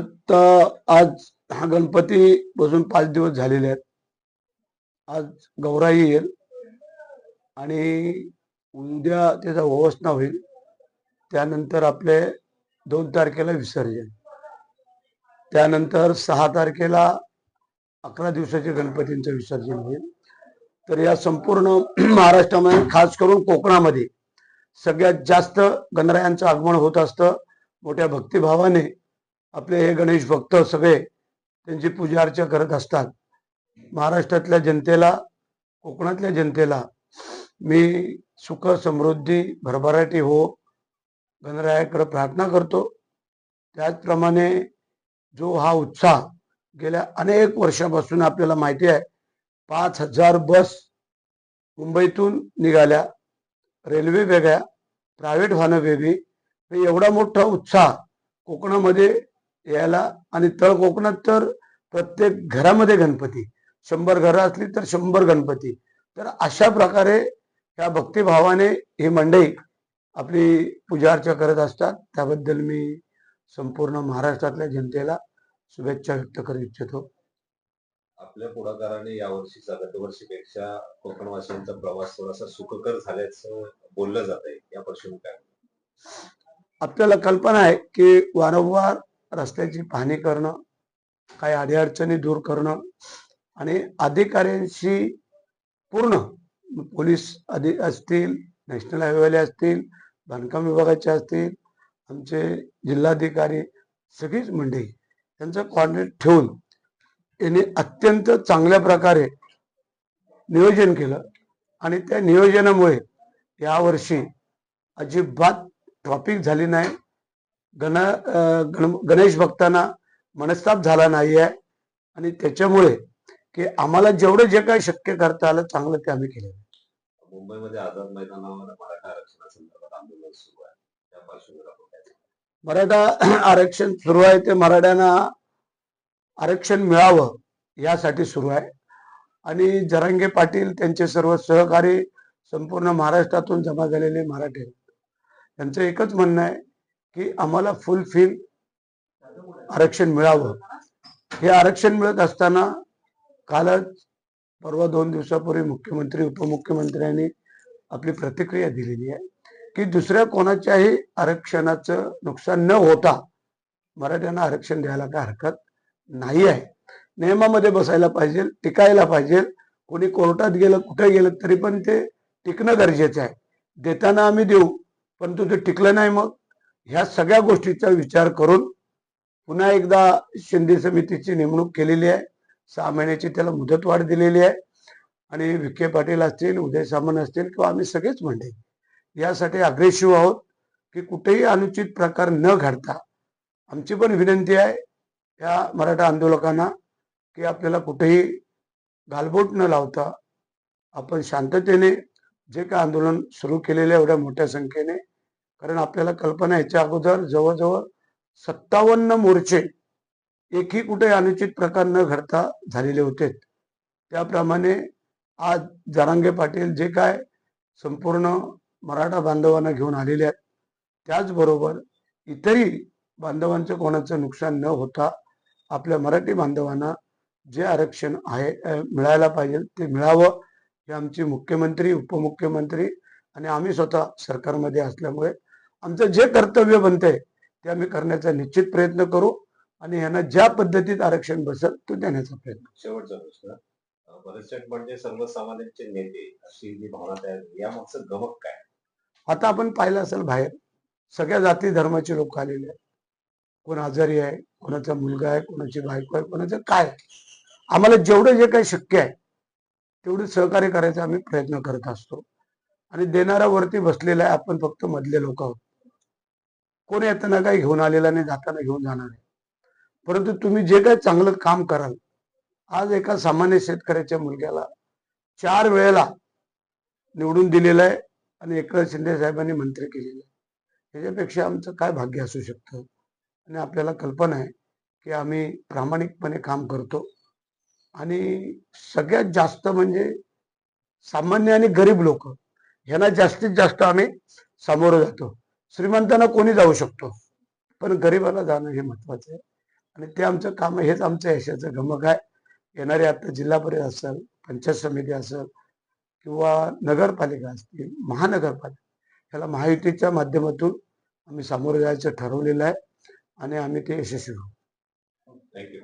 तर आज हा गणपती बसून पाच दिवस झालेले आहेत. आज गौराई येईल आणि उद्या त्याचा ओवसना होईल. त्यानंतर आपले दोन तारखेला विसर्जन. त्यानंतर सहा तारखेला अकरा दिवसाचे गणपतींचं विसर्जन होईल. तर या संपूर्ण महाराष्ट्रामध्ये खास करून कोकणामध्ये सगळ्यात जास्त गणरायांचं आगमन होत असतं. मोठ्या भक्तिभावाने आपले हे गणेश भक्त सगळे त्यांची पूजा अर्चा करत असतात. महाराष्ट्रातल्या जनतेला कोकणातल्या जनतेला मी सुख समृद्धी भरभराटी हो गणरायाकडे प्रार्थना करतो. त्याचप्रमाणे जो हा उत्साह गेल्या अनेक वर्षापासून आपल्याला माहिती आहे पाच हजार बस मुंबईतून निघाल्या. रेल्वे वेगळ्या प्रायव्हेट वाहनं वेगळी. एवढा मोठा उत्साह कोकणामध्ये यायला आणि तळ कोकणात तर प्रत्येक घरामध्ये गणपती. शंभर घरं असली तर शंभर गणपती. तर अशा प्रकारे या भक्तिभावाने ही मंडळी आपली पूजा अर्चा करत असतात. त्याबद्दल मी संपूर्ण महाराष्ट्रातल्या जनतेला शुभेच्छा व्यक्त करू इच्छितो. आपल्या पुढाकाराने यावर्षीचा गतवर्षीपेक्षा कोकणवासियांचा प्रवास थोडासा सुखकर झाल्याचं बोललं जात आहे या पार्श्वभूमीवर काय? आपल्याला कल्पना आहे की वारंवार रस्त्याची पाहणी करणं काही अडीअडचणी दूर करणं आणि अधिकाऱ्यांशी पूर्ण पोलीस अधि असतील नॅशनल हायवेवाले असतील बांधकाम विभागाचे असतील आमचे जिल्हाधिकारी सगळीच मंडळी त्यांचं कॉन्टॅक्ट ठेवून यांनी अत्यंत चांगल्या प्रकारे नियोजन केलं आणि त्या नियोजनामुळे यावर्षी अजिबात ट्रॉफिक झाली नाही. गण गण- गणेश भक्तांना मनस्ताप झाला नाही आहे आणि त्याच्यामुळे की आम्हाला जेवढं जे काही शक्य करता आलं चांगलं ते आम्ही केलं मुंबईमध्ये आझाद मैदानावर मराठा आरक्षणासंदर्भात आंदोलन सुरू आहे त्या पार्श्वभूमीवर काय? मराठा आरक्षण सुरू आहे ते मराठ्यांना आरक्षण मिळावं यासाठी सुरू आहे आणि जरांगे पाटील त्यांचे सर्व सहकारी संपूर्ण महाराष्ट्रातून जमा झालेले मराठे. त्यांचं एकच म्हणणं आहे की आम्हाला फुलफिल आरक्षण मिळावं. हे आरक्षण मिळत असताना कालच परवा दोन दिवसापूर्वी मुख्यमंत्री उपमुख्यमंत्र्यांनी आपली प्रतिक्रिया दिलेली आहे की दुसऱ्या कोणाच्याही आरक्षणाचं नुकसान न होता मराठ्यांना आरक्षण द्यायला काय हरकत नाही आहे. नियमामध्ये बसायला पाहिजे टिकायला पाहिजे. कोणी कोर्टात गेलं कुठे गेलं तरी पण ते टिकणं गरजेचं आहे. देताना आम्ही देऊ परंतु ते टिकलं नाही मग. ह्या सगळ्या गोष्टीचा विचार करून पुन्हा एकदा शिंदे समितीची नेमणूक केलेली आहे. सहा महिन्याची त्याला मुदतवाढ दिलेली आहे. आणि विखे पाटील असतील उदय सामंत असतील किंवा आम्ही सगळेच म्हणते यासाठी अग्रेसिव्ह आहोत की कुठेही अनुचित प्रकार न घडता आमची पण विनंती आहे या मराठा आंदोलकांना की आपल्याला कुठेही गालबोट न लावता आपण शांततेने जे काय आंदोलन सुरू केलेलं आहे एवढ्या मोठ्या संख्येने कारण आपल्याला कल्पना याच्या अगोदर जवळजवळ सत्तावन्न मोर्चे एकही कुठे अनुचित प्रकार न घडता झालेले होते. त्याप्रमाणे आज जारांगे पाटील जे काय संपूर्ण मराठा बांधवांना घेऊन आलेले आहेत त्याचबरोबर इतरही बांधवांचं कोणाचं नुकसान न होता आपल्या मराठी बांधवांना जे आरक्षण आहे मिळायला पाहिजे ते मिळावं हे आमचे मुख्यमंत्री उपमुख्यमंत्री आणि आम्ही स्वतः सरकारमध्ये असल्यामुळे आमचं जे कर्तव्य बनतंय ते आम्ही करण्याचा निश्चित प्रयत्न करू आणि यांना ज्या पद्धतीत आरक्षण बसेल तो देण्याचा प्रयत्न शेवटचा प्रश्न बरेचसे म्हणजे सर्वसामान्यांचे नेते अशी जी भावना तयार झाली, यामागचं गमक काय? आता आपण पाहिलं असेल बाहेर सगळ्या जाती धर्माचे लोक आलेले आहेत. कोण आजारी आहे कोणाचा मुलगा आहे कोणाची बायको आहे कोणाचं काय. आम्हाला जेवढं जे काही शक्य आहे तेवढं सहकार्य करायचा आम्ही प्रयत्न करत असतो. आणि देणारा वरती बसलेला आहे आपण फक्त मधले लोक आहोत. कोण येताना काही घेऊन आलेला नाही जाताना घेऊन जाणार आहे परंतु तुम्ही जे काही चांगलं काम कराल आज एका सामान्य शेतकऱ्याच्या मुलग्याला चार वेळेला निवडून दिलेलं आहे आणि एकनाथ शिंदे साहेबांनी मंत्री केलेलं आहे. ह्याच्यापेक्षा आमचं काय भाग्य असू शकतं? आणि आपल्याला कल्पना आहे की आम्ही प्रामाणिकपणे काम करतो. आणि सगळ्यात जास्त म्हणजे सामान्य आणि गरीब लोक ह्यांना जास्तीत जास्त आम्ही सामोरं जातो. श्रीमंतांना कोणी जाऊ शकतो? पण गरीबाला जाणं हे महत्वाचं आहे. आणि ते आमचं काम हेच आमचं यशाचं गमक आहे. येणारे आता जिल्हा परिषद असेल पंचायत समिती असेल किंवा नगरपालिका असतील महानगरपालिका ह्याला महायुतीच्या माध्यमातून आम्ही सामोरे जायचं ठरवलेलं आहे आणि आम्ही ते यशस्वी होऊ. थँक्यू